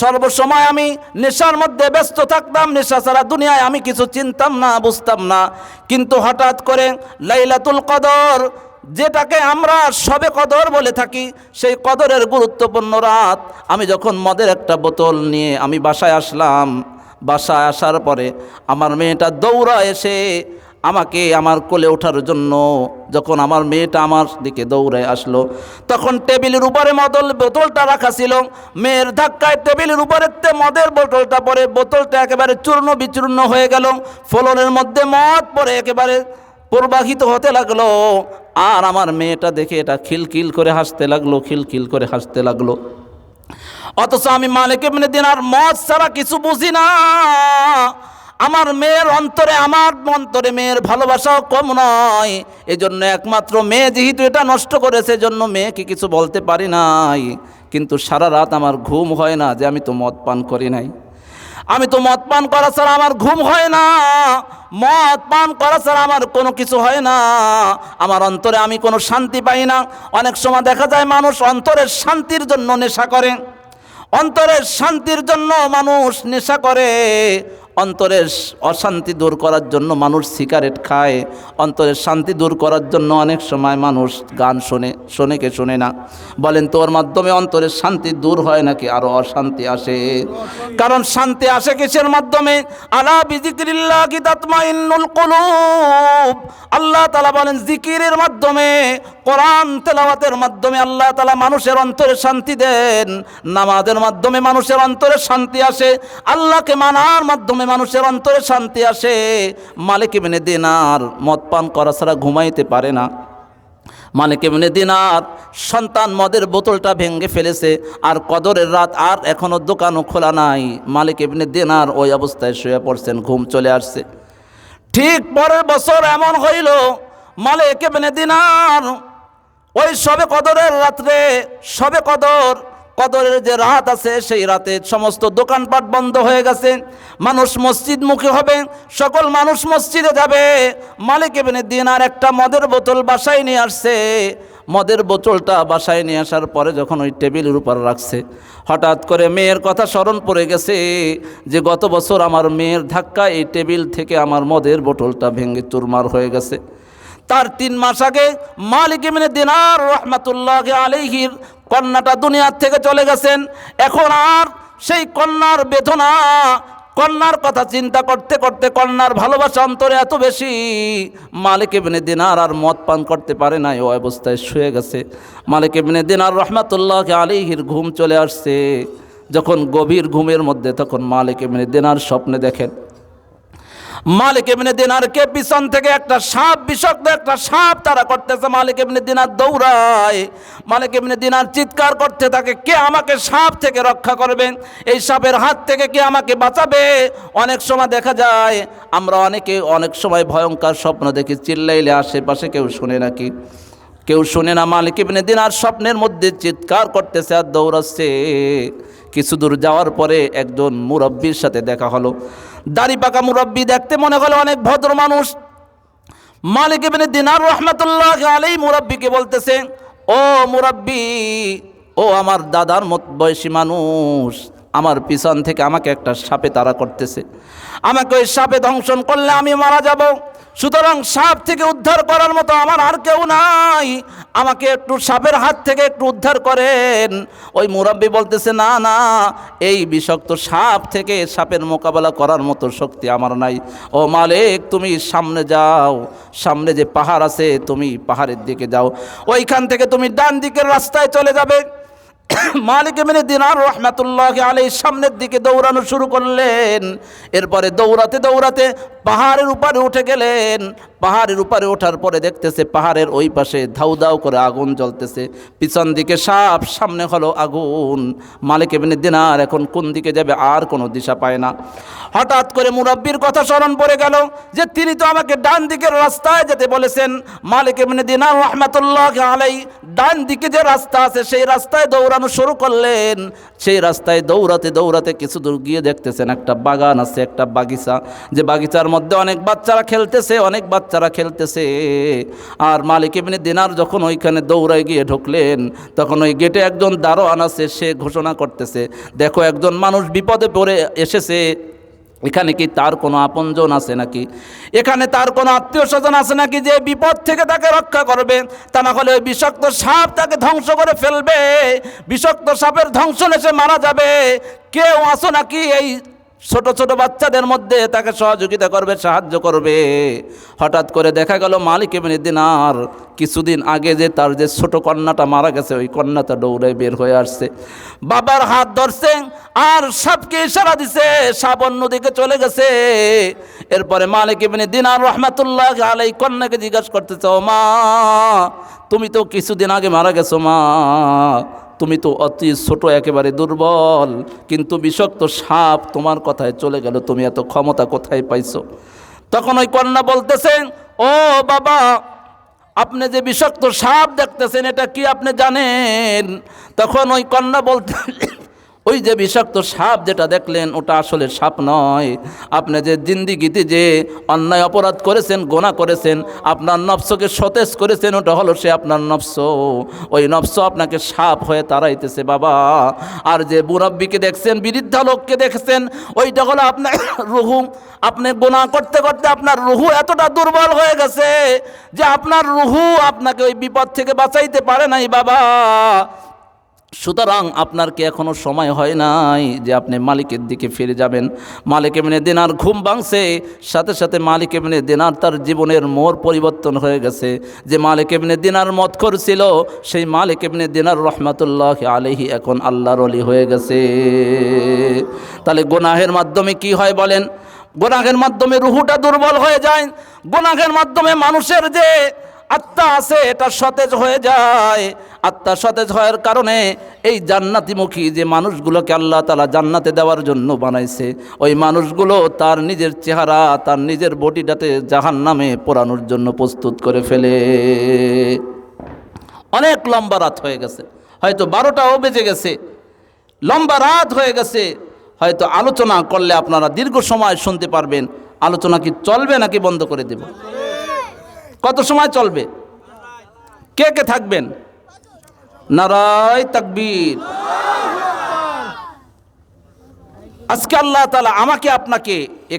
সর্বসময় আমি নেশার মধ্যে ব্যস্ত থাকতাম, নেশা ছাড়া দুনিয়ায় আমি কিছু চিনতাম না, বুঝতাম না। কিন্তু হঠাৎ করে লাইলাতুল কদর, যেটাকে আমরা সবে কদর বলে থাকি, সেই কদরের গুরুত্বপূর্ণ রাত আমি যখন মদের একটা বোতল নিয়ে আমি বাসায় আসলাম, বাসায় আসার পরে আমার মেয়েটা দৌড়া এসে আমাকে আমার কোলে ওঠার জন্য যখন আমার মেয়েটা আমার দিকে দৌড়ে আসলো, তখন টেবিলের উপরে মদল বোতলটা রাখা ছিল। মেয়ের ধাক্কায় টেবিলের উপরে মদের বোতলটা পরে বোতলটা একেবারে চূর্ণ বিচূর্ণ হয়ে গেল। ফলনের মধ্যে মদ পরে একেবারে প্রবাহিত হতে লাগল। আর আমার মেয়েটা দেখে এটা খিলখিল করে হাসতে লাগল, খিলখিল করে হাসতে লাগল। অথচ আমি মালিক এমনি দিন আর মদ ছাড়া কিছু বুঝি না। আমার মেয়ের অন্তরে, আমার অন্তরে মেয়ের ভালোবাসাও কম নয়। এজন্য একমাত্র মেয়ে যেহেতু এটা নষ্ট করেছে জন্য মেয়েকে কিছু বলতে পারি নাই। কিন্তু সারা রাত আমার ঘুম হয় না যে আমি তো মদ পান করি নাই। আমি তো মদ পান করা ছাড়া আমার ঘুম হয় না। মদ পান করা ছাড়া আমার কোনো কিছু হয় না। আমার অন্তরে আমি কোনো শান্তি পাই না। অনেক সময় দেখা যায় মানুষ অন্তরের শান্তির জন্য নেশা করে। অন্তরের শান্তির জন্য মানুষ নেশা করে। অন্তরের অশান্তি দূর করার জন্য মানুষ সিগারেট খায়। অন্তরের শান্তি দূর করার জন্য অনেক সময় মানুষ গান শোনে শোনে কে শোনে না। বলেন, তোর মাধ্যমে অন্তরের শান্তি দূর হয় নাকি? আরও অশান্তি আসে। কারণ শান্তি আসে কিসের মাধ্যমে? আলা বিজিক্রিল্লাহ কি তাতমাইন্নুল কুলুব। আল্লাহ তালা বলেন, জিকিরের মাধ্যমে, কোরআন তেলাওয়াতের মাধ্যমে আল্লাহ তালা মানুষের অন্তরে শান্তি দেন। নামাজের মাধ্যমে মানুষের অন্তরে শান্তি আসে। আল্লাহকে মানার মাধ্যমে মানুষের অন্তরে শান্তি আসে। মালিক এমনি দিনার মদ পান করা ছাড়া ঘুমাইতে পারে না। মালিক এমনি দিনার সন্তান মদের বোতলটা ভেঙে ফেলেছে আর কদরের রাত আর এখনও দোকানও খোলা নাই। মালিক এমনি দিনার ওই অবস্থায় শুয়ে পড়ছেন, ঘুম চলে আসছে। ঠিক পরের বছর এমন হইল, মালিক এমনি দিনার ওই সবে কদরের রাত্রে, সবে কদর কদরের যে রাত আছে, সেই রাতে সমস্ত দোকানপাট বন্ধ হয়ে গেছে। মানুষ মসজিদমুখী হবে, সকল মানুষ মসজিদে যাবে। মালিক এবেনে দিন আর একটা মদের বোতল বাসায় নিয়ে আসছে। মদের বোতলটা বাসায় নিয়ে আসার পরে যখন ওই টেবিলের উপর রাখছে, হঠাৎ করে মেয়ের কথা স্মরণ পড়ে গেছে যে, গত বছর আমার মেয়ের ধাক্কা এই টেবিল থেকে আমার মদের বোতলটা ভেঙে চুরমার হয়ে গেছে। তার তিন মাস আগে মালিক ইমিনে দিনার রহমাতুল্লাহ আলিহির কন্যাটা দুনিয়ার থেকে চলে গেছেন। এখন আর সেই কন্যার বেদনা, কন্যার কথা চিন্তা করতে করতে কন্যার ভালোবাসা অন্তরে এত বেশি, মালিক ইবনে দিনার আর মদ পান করতে পারে না ও অবস্থায় শুয়ে গেছে। মালিক ইবনে দিনার রহমাতুল্লাহ আলিহির ঘুম চলে আসছে। যখন গভীর ঘুমের মধ্যে তখন মালিক ইবনে দিনার স্বপ্নে দেখেন মালিক এমনি দিনারকে পিছন থেকে একটা সাপ বিষাক্ত একটা সাপ তারা করতেছে। মালিক এমনি দিনার দৌড়ায়। মালিক এমনি দিনার চিৎকার করতে থাকে, কে আমাকে সাপ থেকে রক্ষা করবেন এই সাপের হাত থেকে কে আমাকে বাঁচাবে? অনেক সময় দেখা যায়, আমরা অনেকে অনেক সময় ভয়ঙ্কর স্বপ্ন দেখি, চিল্লাইলে আশেপাশে কেউ শুনে নাকি। কেউ শুনে না, মালিক ইবনে দিনার স্বপ্নের মধ্যে চিৎকার করতেছে, আর দৌড়াচ্ছে। কিছু দূর যাওয়ার পরে একজন মুরব্বীর সাথে দেখা হলো। দাড়ি পাকা মুরব্বী দেখতে মনে হলো অনেক ভদ্র মানুষ। মালিক ইবনে দিনার রহমতুল্লাহ আলাই মুরব্বীকে বলতেছে, ও মুরব্বী, ও আমার দাদার মত বয়সী মানুষ আমার পিছন থেকে আমাকে একটা সাপে তাড়া করতেছে। আমাকে ওই সাপে ধ্বংসন করলে আমি মারা যাব। সুতরাং সাপ থেকে উদ্ধার করার মতো আমার আর কেউ নাই। আমাকে একটু সাপের হাত থেকে একটু উদ্ধার করেন। ওই মুরব্বী বলতেছে, না না, এই বিষাক্ত সাপ থেকে সাপের মোকাবেলা করার মতো শক্তি আমার নাই। ও মালিক, তুমি সামনে যাও। সামনে যে পাহাড় আছে, তুমি পাহাড়ের দিকে যাও। ওইখান থেকে তুমি ডান দিকের রাস্তায় চলে যাবে। মালিক এমনি দিনার রহমাতুল্লাহ আলী সামনের দিকে দৌড়ানো শুরু করলেন। এরপরে দৌড়াতে দৌড়াতে পাহাড়ের উপরে উঠে গেলেন। পাহাড়ের উপরে ওঠার পরে দেখতেছে পাহাড়ের ওই পাশে ধাউ ধাউ করে আগুন জ্বলতেছে। পিছন দিকে সাপ, সামনে হলো আগুন। মালিক এমনি দিনার এখন কোন দিকে যাবে আর কোনো দিশা পায় না। হঠাৎ করে মুরব্বীর কথা স্মরণ পড়ে গেল যে তিনি তো আমাকে ডান দিকের রাস্তায় যেতে বলেছেন। মালিক এমনি দিনার রহমাতুল্লাহ আলাই ডান দিকে যে রাস্তা আছে সেই রাস্তায় দৌড়ানো শুরু করলেন। সেই রাস্তায় দৌড়াতে দৌড়াতে কিছু দূর গিয়ে দেখতেছেন একটা বাগান আছে, একটা বাগিচা। যে বাগিচার মধ্যে অনেক বাচ্চারা খেলতেছে, অনেক বাচ্চারা খেলতেছে। আর মালিক এমনি দিনার যখন ওইখানে দৌড়ায় গিয়ে ঢুকলেন, তখন ওই গেটে একজন দারোয়ান আছে, সে ঘোষণা করতেছে, দেখো, একজন মানুষ বিপদে পড়ে এসেছে, এখানে কি তার কোনো আপনজন আছে নাকি? এখানে তার কোনো আত্মীয় স্বজন আছে নাকি যে বিপদ থেকে তাকে রক্ষা করবে? তা না হলে ওই বিষাক্ত সাপ তাকে ধ্বংস করে ফেলবে। বিষাক্ত সাপের ধ্বংসনে সে মারা যাবে। কেউ আসো নাকি এই ছোট ছোট বাচ্চাদের মধ্যে তাকে সহযোগিতা করবে, সাহায্য করবে। হঠাৎ করে দেখা গেল মালিক এমনি দিনার কিছুদিন আগে যে তার যে ছোট কন্যাটা মারা গেছে, ওই কন্যাটা দৌড়ে বের হয়ে আসছে। বাবার হাত ধরছে আর সাপকে ইশারা দিছে, সাপ অন্যদিকে চলে গেছে। এরপরে মালিক এমনি দিনার রহমাতুল্লাহ আলাই কন্যাকে জিজ্ঞাসা করতেছে মা, তুমি তো কিছুদিন আগে মারা গেছো মা তুমি তো অতি ছোট, একেবারে দুর্বল। কিন্তু বিষাক্ত সাপ তোমার কথায় চলে গেল, তুমি এত ক্ষমতা কোথায় পাইছো? তখন ওই কন্যা বলতেছেন ও বাবা, আপনি যে বিষাক্ত সাপ দেখতেছেন, এটা কি আপনি জানেন? তখন ওই কন্যা বলতে ওই যে বিষাক্ত সাপ যেটা দেখলেন, ওটা আসলে সাপ নয়। আপনি যে জিন্দিগিতে যে অন্যায় অপরাধ করেছেন, গোনা করেছেন, আপনার নফসকে সতেজ করেছেন, ওটা হলো সে আপনার নফস। ওই নফস আপনাকে সাপ হয়ে তাড়াইতেছে, বাবা। আর যে মুরব্বীকে দেখছেন বৃদ্ধা লোককে দেখছেন, ওইটা হলো আপনার রুহু। আপনি গোনা করতে করতে আপনার রুহু এতটা দুর্বল হয়ে গেছে যে আপনার রুহু আপনাকে ওই বিপদ থেকে বাঁচাইতে পারে নাই, বাবা। সুতরাং আপনার কি এখনও সময় হয় নাই যে আপনি মালিকের দিকে ফিরে যাবেন? মালিক এমনি দিনার ঘুম ভাঙছে, সাথে সাথে মালিক এমনি দিনার তার জীবনের মোর পরিবর্তন হয়ে গেছে। যে মালিক এমনি দিনার মত করছিল, সেই মালিক এমনি দিনার রহমাতুল্লাহ আলহি এখন আল্লাহর অলি হয়ে গেছে। তাহলে গোনাহের মাধ্যমে কি হয় বলেন? গোনাহের মাধ্যমে রুহুটা দুর্বল হয়ে যায়। গোনাহের মাধ্যমে মানুষের যে আত্মা আছে, এটা সতেজ হয়ে যায়। আত্মা সতেজ হওয়ার কারণে এই জান্নাতিমুখী যে মানুষগুলোকে আল্লাহ তালা জান্নাতে দেওয়ার জন্য বানাইছে, ওই মানুষগুলো তার নিজের চেহারা, তার নিজের বডিটাতে জাহান নামে পোড়ানোর জন্য প্রস্তুত করে ফেলে। অনেক লম্বা রাত হয়ে গেছে। হয়তো বারোটাও বেজে গেছে। লম্বা রাত হয়ে গেছে। হয়তো আলোচনা করলে আপনারা দীর্ঘ সময় শুনতে পারবেন। আলোচনা কি চলবে নাকি বন্ধ করে দেব? কত সময় চলবে? কে কে থাকবেন? নারায় তাকবীর। আজকে আল্লাহ তালা আমাকে আপনাকে